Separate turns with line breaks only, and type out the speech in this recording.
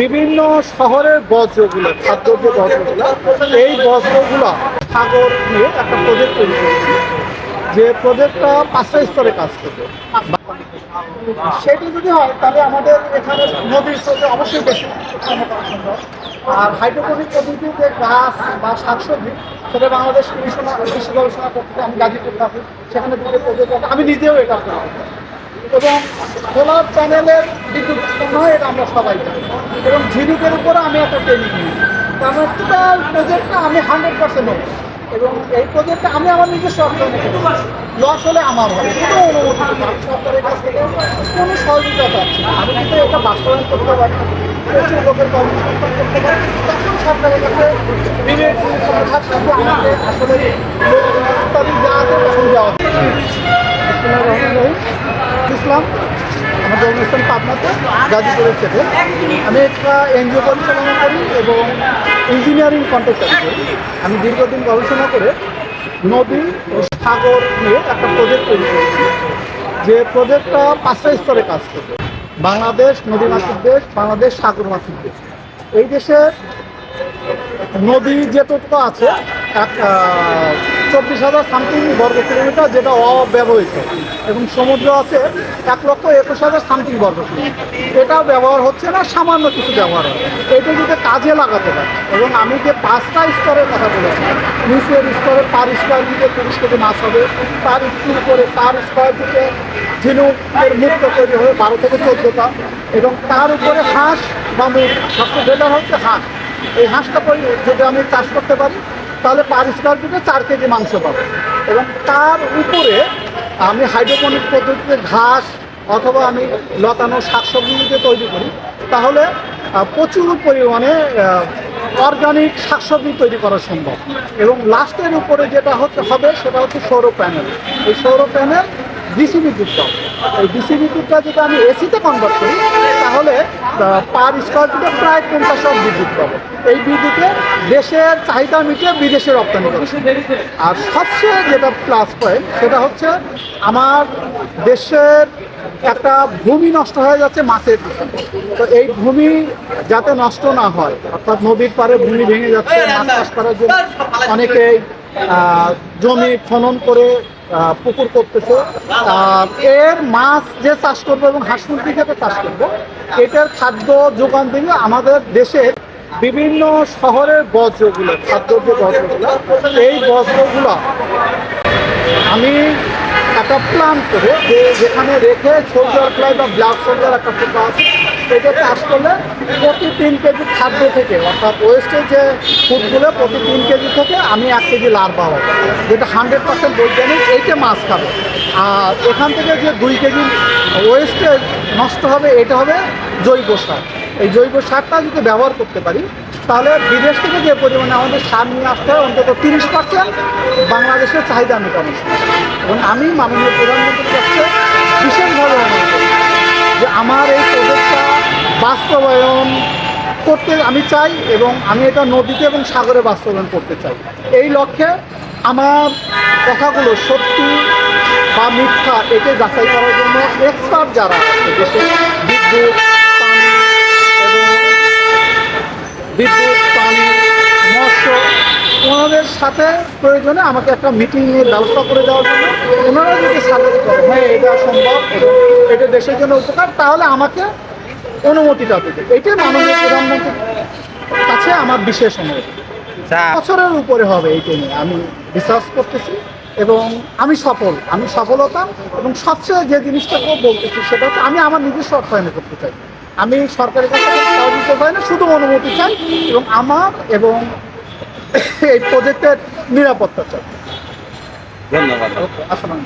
বিভিন্ন শহরের বজ্রগুলো খাদ্য যে বজ্রগুলো, এই বজ্রগুলো সাগর নিয়ে একটা প্রজেক্ট তৈরি করেছি, যে প্রজেক্টটা পাঁচটা স্তরে কাজ করবে। সেটি যদি হয়, তাহলে আমাদের এখানে নদীর স্রোতে অবশ্যই বেশি আর হাইড্রোপনিক পদ্ধতিতে গাছ বা শাকসবজি, সেটা বাংলাদেশ কৃষি গবেষণা করতে আমি গাজীপুর থাকি, সেখানে প্রজেক্ট। আমি নিজেও এটা করি। এবং সোলার প্যানেলের বিদ্যুৎ উৎপন্ন আমরা সবাই এবং ঝিনুকের উপরে আমি একটা ট্রেনিং নিই। মানে টোটাল প্রজেক্টটা আমি হান্ড্রেড পার্সেন্ট এবং এই প্রজেক্টটা আমি আমার নিজস্ব অর্থনীতি লস হলে আমার হবে। কোনো অনুমতি কোনো সহযোগিতা পাচ্ছি আমি কিন্তু এটা বাস্তবায়ন করতে পারি প্রচুর লোকের কর্মসংস্থান করতে পারি সরকারের কাছে আসলে তখন দেওয়া ইসলাম, আমার জন্মস্থান পাবনাতে, গাজীপুরের থেকে আমি একটা এনজিও পরিচালনা করি এবং ইঞ্জিনিয়ারিং কন্ট্রাক্টর করি আমি দীর্ঘদিন গবেষণা করে নদী ও সাগর নিয়ে একটা প্রজেক্ট তৈরি করেছি। যে প্রজেক্টটা পাঁচটা স্তরে কাজ করবে। বাংলাদেশ নদীমাতৃক দেশ, বাংলাদেশ সাগর মাতৃক দেশ। এই দেশের নদী যেটুকু আছে চব্বিশ হাজার সামথিং বর্গ কিলোমিটার যেটা অব্যবহৃত। এবং সমুদ্র আছে এক লক্ষ একুশ হাজার সামথিং বর্গ কিলোমিটার। এটাও ব্যবহার হচ্ছে না, সামান্য কিছু ব্যবহার হয় এটা যদি কাজে লাগাতে পারে, এবং আমি যে পাঁচটা স্তরের কথা বলেছি, নিচের স্তরে পার স্কোয়ার দিকে তিরিশ কেজি মাছ হবে, তার একটু করে তার স্কোয়ার দিকে ঝিনুকের মুক্ত তৈরি হবে বারো থেকে চোদ্দোটা, এবং তার উপরে হাঁস, বা সবচেয়ে বেটার হচ্ছে হাঁস। এই হাঁসটা যদি আমি চাষ করতে পারি তাহলে পার স্কোয়ার ফিটে চার কেজি মাংস পাবো। এবং তার উপরে আমি হাইড্রোপনিক পদ্ধতিতে ঘাস অথবা আমি লতানো শাকসবজি যদি তৈরি করি, তাহলে প্রচুর পরিমাণে অর্গানিক শাকসবজি তৈরি করা সম্ভব। এবং লাস্টের উপরে যেটা হচ্ছে, হবে সেটা হচ্ছে সৌর প্যানেল এই সৌর প্যানেল ডিসি বিদ্যুৎ পাবো এই ডিসি বিদ্যুৎটা যেটা আমি এসিতে কনভার্ট করি তাহলে পার স্কোয়ার ফিটে প্রায় পঞ্চাশ অব বিদ্যুৎ পাবো। এই বিদ্যুতে দেশের চাহিদা মিটিয়ে বিদেশে রপ্তানি করছে আর সবচেয়ে যেটা প্লাস পয়েন্ট সেটা হচ্ছে আমার দেশের একটা ভূমি নষ্ট হয়ে যাচ্ছে মাছের তো এই ভূমি যাতে নষ্ট না হয়, অর্থাৎ নদীর পাড়ে ভূমি ভেঙে যাচ্ছে, মাছ চাষ করার জন্য অনেকেই জমি খনন করে পুকুর করতেছে। এর মাছ যে চাষ করব এবং হাঁস মুরগি খেতে চাষ করব, এটার খাদ্য যোগান দিলে আমাদের দেশের বিভিন্ন শহরের বজ্রগুলো খাদ্য যে বজ্রগুলো এই বজ্রগুলো আমি একটা প্ল্যান করে যে যেখানে রেখে সোলজার ফ্লাই বা ব্ল্যাক সোলজার একটা পোকা আছে এটা চাষ করলে প্রতি তিন কেজি খাদ্য থেকে, অর্থাৎ ওয়েস্টের যে ফুডগুলো প্রতি তিন কেজি থেকে আমি এক কেজি লার পাবো, যেটা হান্ড্রেড পার্সেন্ট বৈজ্ঞানিক এইটা মাছ খাবে। আর এখান থেকে যে দুই কেজি ওয়েস্টেজ নষ্ট হবে, এটা হবে জৈব সার। এই জৈব সারটা যদি ব্যবহার করতে পারি তাহলে বিদেশ থেকে যে পরিমাণে আমাদের সার নিয়ে আসতে হয়, অন্তত তিরিশ পার্সেন্ট বাংলাদেশের চাহিদা মেটানো। এবং আমি মাননীয় প্রধানমন্ত্রীর কাছে বিশেষভাবে অনুরোধ করি যে আমার এই প্রজেক্টটা বাস্তবায়ন করতে আমি চাই এবং আমি এটা নদীতে এবং সাগরে বাস্তবায়ন করতে চাই এই লক্ষ্যে আমার কথাগুলো সত্যি বা মিথ্যা একে যাচাই করার জন্য এক্সপার্ট যারা দেশে বিদ্যুৎ পানি মৎস্য ওনাদের সাথে প্রয়োজনে আমাকে একটা মিটিংয়ের ব্যবস্থা করে দেওয়ার জন্য ওনারা যদি সাজেস্ট করে হ্যাঁ এটা সম্ভব এটা দেশের জন্য উপকার তাহলে আমাকে অনুমতিটা দেবে এটাই মাননীয় প্রধানমন্ত্রীর কাছে আমার বিশেষ অনুরোধ। বছরের উপরে হবে এইটা নিয়ে আমি রিসার্চ করতেছি এবং আমি সফল আমি সফলতা এবং সবচেয়ে যে জিনিসটা বলতেছি সেটা হচ্ছে আমি আমার নিজস্ব অর্থায়নে করতে চাই। আমি সরকারের কাছে সহযোগিতা চাই না শুধু অনুমতি চাই এবং আমার এবং এই প্রজেক্টের নিরাপত্তা চাই।
ধন্যবাদ।
আসসালাম